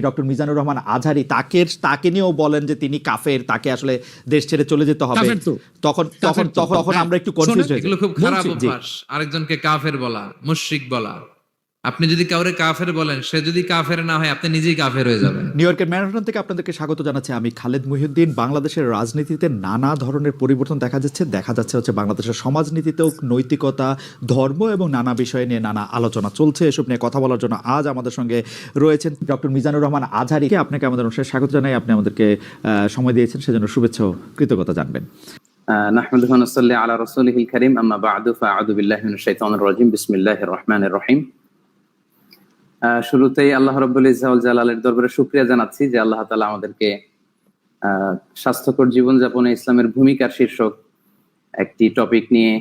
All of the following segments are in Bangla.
ডক্টর মিজানুর রহমান আজহারি তাকে তাকে নিয়েও বলেন যে তিনি কাফের তাকে আসলে দেশ ছেড়ে চলে যেতে হবে। তখন তখন তখন হ্যাঁ। আমরা একটু কনফিউজ হয়ে গেলাম খুব খারাপ অভ্যাস। আরেকজনকে কাফের বলা মুশরিক বলা। আপনি যদি কাউরে কাফের বলেন সে যদি কাফের না হয় আপনি নিজেই কাফের হয়ে যাবেন। নিউ ইয়র্কের ম্যানহাটন থেকে আপনাদেরকে স্বাগত জানাচ্ছি আমি খালেদ মহিউদ্দিন। বাংলাদেশের রাজনীতিতে নানা ধরনের পরিবর্তন দেখা যাচ্ছে। দেখা যাচ্ছে হচ্ছে বাংলাদেশের সমাজনীতিতেও নৈতিকতা ধর্ম এবং নানা বিষয় নিয়ে নানা আলোচনা চলছে। এসব নিয়ে কথা বলার জন্য আজ আমাদের সঙ্গে রয়েছেন ডক্টর মিজানুর রহমান আজহারিকে। আপনাকে আমাদের অনুষ্ঠানে স্বাগত জানাই। আপনি আমাদেরকে সময় দিয়েছেন সেজন্য শুভেচ্ছা কৃতজ্ঞতা জানবেন। নাহমুদুল্লাহ আলা রসুল করিম। আম্মা বাদু ফাআদু বিল্লাহ মিনাশ শাইতানির রাজিম। বিসমিল্লাহির রহমানির রহিম। শুরুতেই আল্লাহ রব্বুল ইজাউল জালালের দরবারে শুক্রিয়া জানাচ্ছি যে আল্লাহ তালা আমাদেরকে স্বাস্থ্যকর জীবনযাপনে ইসলামের ভূমিকার শীর্ষক একটি টপিক নিয়ে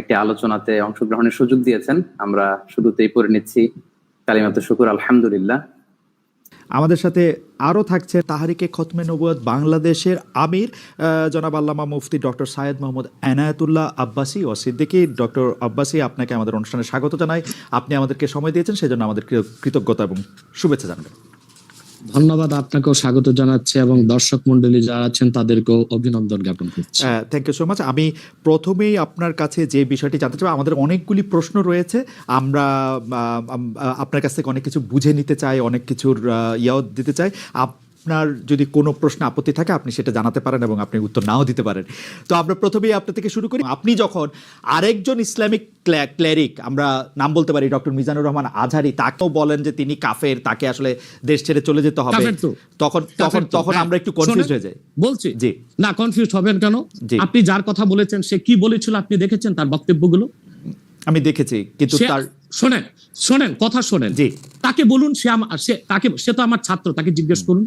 একটি আলোচনাতে অংশগ্রহণের সুযোগ দিয়েছেন। আমরা শুরুতেই পড়ে নিচ্ছি কালিমাত শুকুর, আলহামদুলিল্লাহ। আমাদের সাথে আরও থাকছে তাহারিকে খতমে নবুয়াদ বাংলাদেশের আমির জনাব আল্লামা মুফতি ডক্টর সায়েদ মোহাম্মদ এনায়তুল্লাহ আব্বাসি ও সিদ্দিকি। ডক্টর আব্বাসি, আপনাকে আমাদের অনুষ্ঠানে স্বাগত জানাই। আপনি আমাদেরকে সময় দিয়েছেন, সেজন্য আমাদের কৃতজ্ঞতা এবং শুভেচ্ছা জানাবেন। ধন্যবাদ আপনাকেও স্বাগত জানাচ্ছি এবং দর্শক মন্ডলী যারা আছেন তাদেরকেও অভিনন্দন জ্ঞাপন করছি। থ্যাংক ইউ সো মাচ আমি প্রথমেই আপনার কাছে যে বিষয়টি জানতে চাই, আমাদের অনেকগুলি প্রশ্ন রয়েছে। আমরা আপনার কাছ থেকে অনেক কিছু বুঝে নিতে চাই, অনেক কিছুর ইয়াও দিতে চাই। আপনার যদি কোনো প্রশ্ন আপত্তি থাকে আপনি সেটা জানাতে পারেন এবং আপনি উত্তর নাও দিতে পারেন। তো আমরা প্রথমেই আপনার থেকে শুরু করি। আপনি যখন আরেকজন ইসলামিক ক্লেরিক আমরা নাম বলতে পারি ডক্টর মিজানুর রহমান আজহারি তাকেও বলেন যে তিনি কাফের তাকে আসলে দেশ ছেড়ে চলে যেতে হবে। তখন তখন তখন হ্যাঁ। আমরা একটু কনফিউজ হয়ে যাই। বলছি। জি। না কনফিউজ হবেন কেন। আপনি যার কথা বলেছেন সে কি বলেছিল আপনি দেখেছেন তার বক্তব্যগুলো? আমি দেখেছি কিন্তু তার শোনেন শোনেন কথা শোনেন। জি। তাকে বলুন সে আমা- সে তাকে সে তো আমার ছাত্র তাকে জিজ্ঞেস করুন।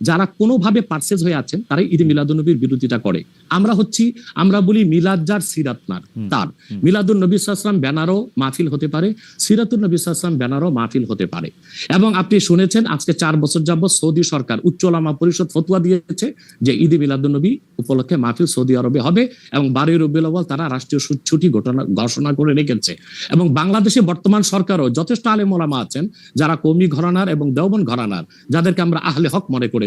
যারা কোনোভাবে পার্সেজ হয়ে আছেন তারাই ঈদে মিলাদুন্নবীর বিরোধিতা করে। আমরা হচ্ছি আমরা বলি মিলাদ যার সিরাত নার তার মিলাদুন নবী সাল্লাম ব্যানারও মাহফিল হতে পারে সিরাতুল নবী সাল্লাম ব্যানারও মাহফিল হতে পারে। এবং আপনি শুনেছেন আজকে চার বছর যাবত সৌদি সরকার উচ্চ ওলামা পরিষদ ফতুয়া দিয়েছে যে ঈদে মিলাদুন নবী উপলক্ষে মাহফিল সৌদি আরবে হবে এবং বারোই রবিউল আউয়াল তারা রাষ্ট্রীয় ছুটি ঘটনা ঘোষণা করে রেখেছে। এবং বাংলাদেশে বর্তমান সরকারও যথেষ্ট আলেম ওলামা আছেন যারা কৌমি ঘরানার এবং দেওবন ঘরানার যাদেরকে আমরা আহলে হক মনে করে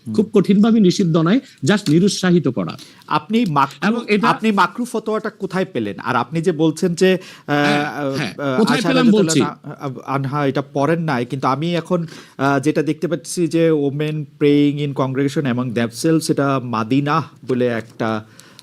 খুব কঠিনভাবে নিষিদ্ধ নয় জাস্ট নিরুৎসাহিত করা আপনি মাকরু এবং এটা- আপনি মাকরু ফতোয়াটা কোথায় পেলেন আর আপনি যে বলছেন যে আহ, হ্যাঁ, কোথায় পেলাম বলছি। আনহা- এটা পড়েন নাই কিন্তু আমি এখন যেটা দেখতে পাচ্ছি যে ওমেন প্রেইং ইন কংগ্রেগেশন এবং দ্যাপসেল সেটা মাদিনা বলে একটা